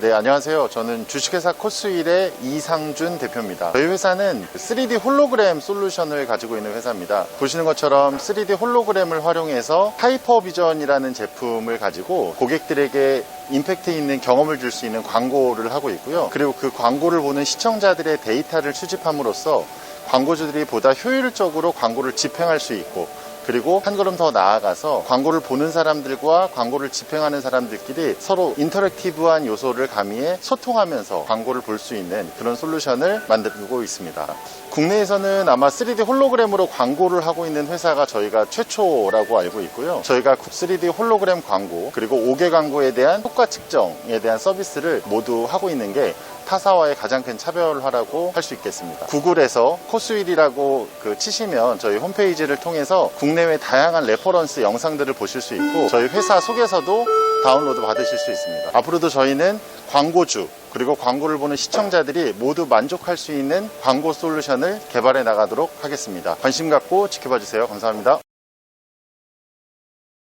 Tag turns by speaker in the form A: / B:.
A: 네, 안녕하세요. 저는 주식회사 코스윌의 이상준 대표입니다. 저희 회사는 3D 홀로그램 솔루션을 가지고 있는 회사입니다. 보시는 것처럼 3D 홀로그램을 활용해서 하이퍼 비전이라는 제품을 가지고 고객들에게 임팩트 있는 경험을 줄 수 있는 광고를 하고 있고요. 그리고 그 광고를 보는 시청자들의 데이터를 수집함으로써 광고주들이 보다 효율적으로 광고를 집행할 수 있고 그리고 한 걸음 더 나아가서 광고를 보는 사람들과 광고를 집행하는 사람들끼리 서로 인터랙티브한 요소를 가미해 소통하면서 광고를 볼 수 있는 그런 솔루션을 만들고 있습니다. 국내에서는 아마 3D 홀로그램으로 광고를 하고 있는 회사가 저희가 최초라고 알고 있고요. 저희가 3D 홀로그램 광고 그리고 5개 광고에 대한 효과 측정에 대한 서비스를 모두 하고 있는 게 타사와의 가장 큰 차별화라고 할 수 있겠습니다. 구글에서 코스윌이라고 그 치시면 저희 홈페이지를 통해서 국내외 다양한 레퍼런스 영상들을 보실 수 있고 저희 회사 속에서도 다운로드 받으실 수 있습니다. 앞으로도 저희는 광고주 그리고 광고를 보는 시청자들이 모두 만족할 수 있는 광고 솔루션을 개발해 나가도록 하겠습니다. 관심 갖고 지켜봐 주세요. 감사합니다.